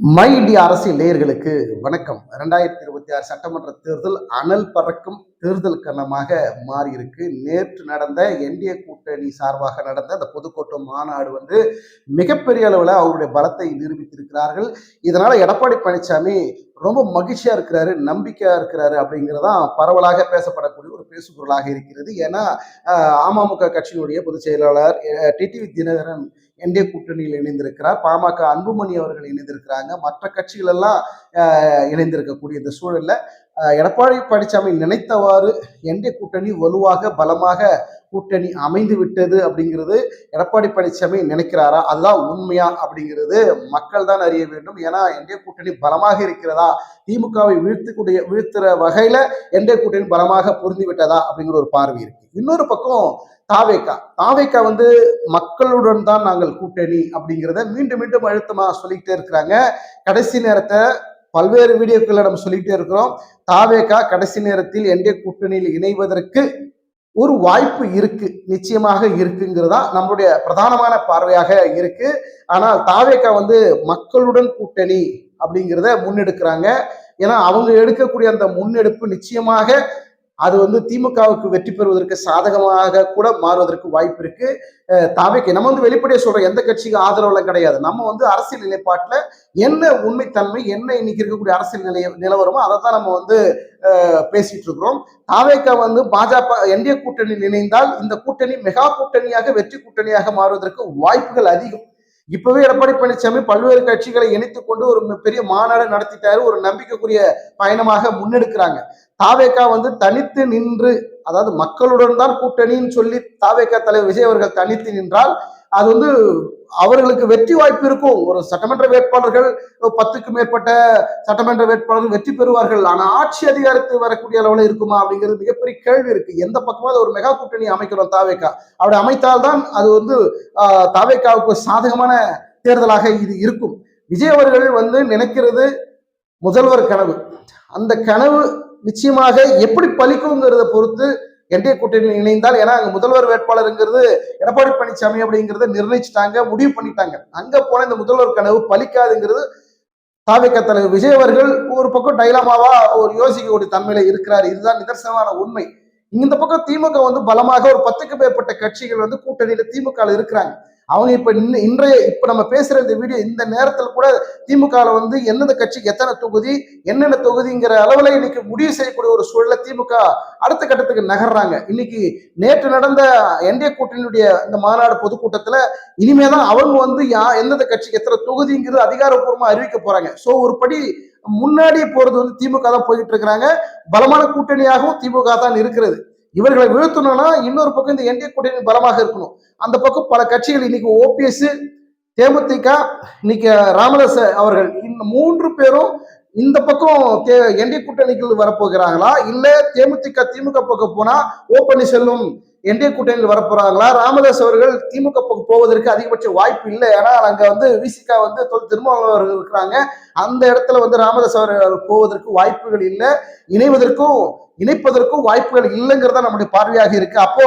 My இந்திய அரசியல் நேயர்களுக்கு வணக்கம் ரெண்டாயிரத்தி இருபத்தி ஆறு சட்டமன்ற தேர்தல் அனல் பறக்கும் தேர்தல் கண்ணமாக மாறி இருக்கு நேற்று நடந்த என்டிஏ கூட்டணி சார்பாக நடந்த அந்த பொதுக்கூட்டம் மாநாடு வந்து மிகப்பெரிய அளவில் அவருடைய பலத்தை நிரூபித்திருக்கிறார்கள் இதனால எடப்பாடி பழனிசாமி ரொம்ப மகிழ்ச்சியா இருக்கிறாரு நம்பிக்கையா இருக்கிறாரு அப்படிங்கிறதான் பரவலாக பேசப்படக்கூடிய ஒரு பேசுபொருளாக இருக்கிறது ஏன்னா அமமுக கட்சியினுடைய பொதுச் செயலாளர் டிடிவி தினகரன் என்டிஏ கூட்டணியில் இணைந்திருக்கிறார்? பாமக அன்புமணி அவர்கள் இணைந்திருக்கிறாங்க. மற்ற கட்சிகள் எல்லாம் இணைந்திருக்கக்கூடிய இந்த சூழல்ல எடப்பாடி பழனிசாமி நினைத்தவாறு என்டிஏ கூட்டணி வலுவாக பலமாக கூட்டணி அமைந்து விட்டது அப்படிங்கிறது எடப்பாடி பழனிசாமி நினைக்கிறாரா? அதுதான் உண்மையா அப்படிங்கிறது மக்கள் தான் அறிய வேண்டும். ஏன்னா என்டிஏ கூட்டணி பலமாக இருக்கிறதா? திமுகவை வீழ்த்தக்கூடிய வீழ்த்துற வகையில என்டிஏ கூட்டணி பலமாக பொருந்தி விட்டதா அப்படிங்கிற ஒரு பார்வை இருக்கு. இன்னொரு பக்கம் தாவேக்கா. தாவேக்கா வந்து மக்களுடன் தான் நாங்கள் கூட்டணி அப்படிங்கிறத மீண்டும் மீண்டும் அழுத்தமாக சொல்லிக்கிட்டே இருக்கிறாங்க. கடைசி நேரத்தை பல்வேறு வீடியோக்களை நம்ம சொல்லிக்கிட்டே இருக்கிறோம். தாவேக்கா கடைசி நேரத்தில் என்டிஏ கூட்டணியில் இணைவதற்கு ஒரு வாய்ப்பு இருக்கு நிச்சயமாக இருக்குங்கிறதா நம்மளுடைய பிரதானமான பார்வையாக இருக்கு. ஆனால் தாவேக்கா வந்து மக்களுடன் கூட்டணி அப்படிங்கிறத முன்னெடுக்கிறாங்க. ஏன்னா அவங்க எடுக்கக்கூடிய அந்த முன்னெடுப்பு நிச்சயமாக அது வந்து திமுகவுக்கு வெற்றி பெறுவதற்கு சாதகமாக கூட மாறுவதற்கு வாய்ப்பு இருக்கு. அஹ் நம்ம வந்து வெளிப்படையா சொல்றோம் எந்த கட்சிக்கு ஆதரவுலாம் கிடையாது. நம்ம வந்து அரசியல் நிலைப்பாட்டில் என்ன உண்மைத்தன்மை என்ன இன்னைக்கு இருக்கக்கூடிய அரசியல் நிலைய நிலவரமோ அதை தான் நம்ம வந்து பேசிட்டு இருக்கிறோம். தாவேக்கா வந்து பாஜக என்டிஏ கூட்டணி இணைந்தால் இந்த கூட்டணி மெகா கூட்டணியாக வெற்றி கூட்டணியாக மாறுவதற்கு வாய்ப்புகள் அதிகம். இப்பவே எடப்பாடி பழனிசாமி பல்வேறு கட்சிகளை இணைத்துக் கொண்டு ஒரு பெரிய மாநாடு நடத்திட்டாரு. ஒரு நம்பிக்கைக்குரிய பயணமாக முன்னெடுக்கிறாங்க. தாவேக்கா வந்து தனித்து நின்று அதாவது மக்களுடன் தான் கூட்டணின்னு சொல்லி தாவேக்கா தலைவர் விஜய் அவர்கள் தனித்து நின்றால் அது வந்து அவர்களுக்கு வெற்றி வாய்ப்பு இருக்கும். ஒரு சட்டமன்ற வேட்பாளர்கள் பத்துக்கு மேற்பட்ட சட்டமன்ற வேட்பாளர்கள் வெற்றி பெறுவார்கள். ஆனா ஆட்சி அதிகாரத்துக்கு வரக்கூடிய அளவில் இருக்குமா அப்படிங்கிறது மிகப்பெரிய கேள்வி இருக்கு. எந்த பக்கமாவது ஒரு மெகா கூட்டணி அமைக்கிறோம் தாவேக்கா. அப்படி அமைத்தால்தான் அது வந்து தாவேக்காவுக்கு சாதகமான தேர்தலாக இது இருக்கும். விஜய் அவர்கள் வந்து நினைக்கிறது முதல்வர் கனவு. அந்த கனவு நிச்சயமாக எப்படி பலிக்குங்கிறத பொறுத்து என்டிஏ கூட்டணி இணைந்தால் ஏன்னா அங்க முதல்வர் வேட்பாளருங்கிறது எடப்பாடி பழனிசாமி அப்படிங்கிறத நிர்ணயிச்சிட்டாங்க முடிவு பண்ணிட்டாங்க. அங்க போன இந்த முதல்வர் கனவு பலிக்காதுங்கிறது தாவேக்க தலைவர் விஜய் அவர்கள் ஒரு பக்கம் டைலாமாவா ஒரு யோசிக்கக்கூடிய தன்மையில இருக்கிறார். இதுதான் நிதர்சனமான உண்மை. இந்த பக்கம் திமுக வந்து பலமாக ஒரு பத்துக்கு மேற்பட்ட கட்சிகள் வந்து கூட்டணியில திமுக இருக்கிறாங்க. அவங்க இப்ப இன்றைய இப்ப நம்ம பேசுற இந்த வீடியோ இந்த நேரத்தில் கூட திமுக வந்து எந்தெந்த கட்சிக்கு எத்தனை தொகுதி என்னென்ன தொகுதிங்கிற அளவுல இன்னைக்கு முடிவு செய்யக்கூடிய ஒரு சூழல திமுக அடுத்த கட்டத்துக்கு நகர்றாங்க. இன்னைக்கு நேற்று நடந்த என்டிஏ கூட்டணியுடைய இந்த மாநாடு பொதுக்கூட்டத்துல இனிமேதான் அவங்க வந்து யா எந்தெந்த கட்சிக்கு எத்தனை தொகுதிங்கிறது அதிகாரப்பூர்வமா அறிவிக்க போறாங்க. சோ ஒரு படி முன்னாடி போறது வந்து திமுக தான் போயிட்டு இருக்கிறாங்க. பலமான கூட்டணியாகவும் திமுக தான் இருக்கிறது. இவர்களை வீழ்த்தணும்னா இன்னொரு பக்கம் இந்த என்டிஏ கூட்டணி பலமாக இருக்கணும். அந்த பக்கம் பல கட்சிகள் இன்னைக்கு ஓபிஎஸ் தேமுதிக இன்னைக்கு ராமதாஸ் அவர்கள் இந்த மூன்று பேரும் இந்த பக்கம் தே என்டிஏ கூட்டணிக்குள் வரப்போகிறாங்களா இல்ல தேமுதிக திமுக பக்கம் போனா ஓ பன்னீர்செல்வம் என்டிஏ கூட்டணியில் வரப்போறாங்களா? ராமதாஸ் அவர்கள் திமுக பக்கம் போவதற்கு அதிகபட்ச வாய்ப்பு இல்லை. ஏன்னா அங்க வந்து விசிகா வந்து தொல் அவர்கள் இருக்கிறாங்க. அந்த இடத்துல வந்து ராமதாஸ் அவர்கள் போவதற்கு வாய்ப்புகள் இல்லை. இணைவதற்கும் இணைப்பதற்கும் வாய்ப்புகள் இல்லைங்கிறதா நம்முடைய பார்வையாக இருக்கு. அப்போ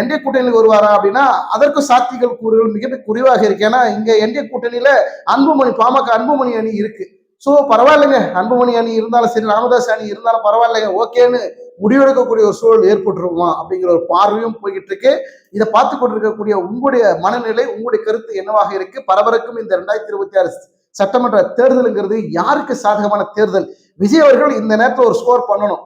என்டிஏ கூட்டணியில் வருவாரா அப்படின்னா அதற்கும் சாத்திகள் கூறுகள் மிக குறைவாக இருக்கு. ஏன்னா இங்க என்டிஏ கூட்டணியில அன்புமணி பாமக அன்புமணி அணி இருக்கு. ஸோ பரவாயில்லைங்க. அன்புமணி அணி இருந்தாலும் சரி ராமதாஸ் அணி இருந்தாலும் பரவாயில்லைங்க. ஓகேன்னு முடிவெடுக்கக்கூடிய ஒரு சூழல் ஏற்பட்டுருமா அப்படிங்கிற ஒரு பார்வையும் போய்கிட்டு இருக்கு. இதை பார்த்து கொண்டிருக்கக்கூடிய உங்களுடைய மனநிலை உங்களுடைய கருத்து என்னவாக இருக்கு? பரபரக்கும் இந்த ரெண்டாயிரத்தி இருபத்தி ஆறு சட்டமன்ற தேர்தலுங்கிறது யாருக்கு சாதகமான தேர்தல்? விஜய் அவர்கள் இந்த நேரத்தில் ஒரு ஸ்கோர் பண்ணணும்.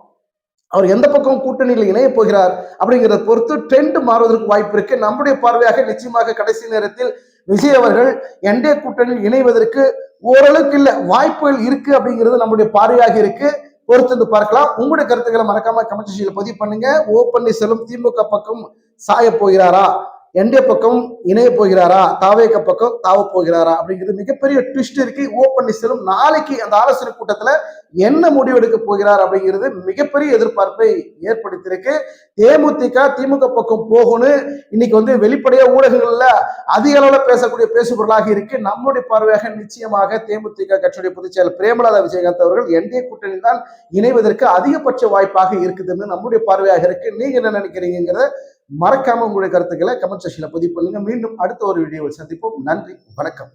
அவர் எந்த பக்கம் கூட்டணியில் இணைய போகிறார் அப்படிங்கிறத பொறுத்து ட்ரெண்ட் மாறுவதற்கு வாய்ப்பு இருக்கு. நம்முடைய பார்வையாக நிச்சயமாக கடைசி நேரத்தில் விஜய் அவர்கள் என்டிஏ கூட்டணியில் இணைவதற்கு ஓரளவுக்கு இல்லை வாய்ப்புகள் இருக்கு அப்படிங்கிறது நம்முடைய பார்வையாக இருக்கு. பொறுத்து வந்து பார்க்கலாம். உங்களுடைய கருத்துக்களை மறக்காம கமெண்ட் செக்ஷன்ல பதிவு பண்ணுங்க. ஓ பன்னீர்செல்வம் திமுக பக்கம் சாய போகிறாரா? என்டிஏ பக்கம் இணைய போகிறாரா தாவேக பக்கம் தாவ போகிறாரா அப்படிங்கிறது மிகப்பெரிய ட்விஸ்ட் இருக்கு. ஓ பன்னீர்செல்வம் நாளைக்கு அந்த ஆலோசனை கூட்டத்துல என்ன முடிவெடுக்க போகிறார் அப்படிங்கிறது மிகப்பெரிய எதிர்பார்ப்பை ஏற்படுத்தியிருக்கு. தேமுதிக திமுக பக்கம் போகணும். இன்னைக்கு வந்து வெளிப்படையா ஊடகங்கள்ல அதிக அளவுல பேசக்கூடிய பேசுபொருளாக இருக்கு. நம்முடைய பார்வையாக நிச்சயமாக தேமுதிக கட்சியுடைய பொதுச் செயலர் பிரேமலதா விஜயகாந்த் அவர்கள் என்டிஏ கூட்டணி தான் இணைவதற்கு அதிகபட்ச வாய்ப்பாக இருக்குதுன்னு நம்முடைய பார்வையாக இருக்கு. நீங்க என்ன நினைக்கிறீங்கிறத மறக்காம உங்களுடைய கருத்துக்களை கமெண்ட் செஷனில் பதிவு பண்ணுங்க. மீண்டும் அடுத்த ஒரு வீடியோவில் சந்திப்போம். நன்றி. வணக்கம்.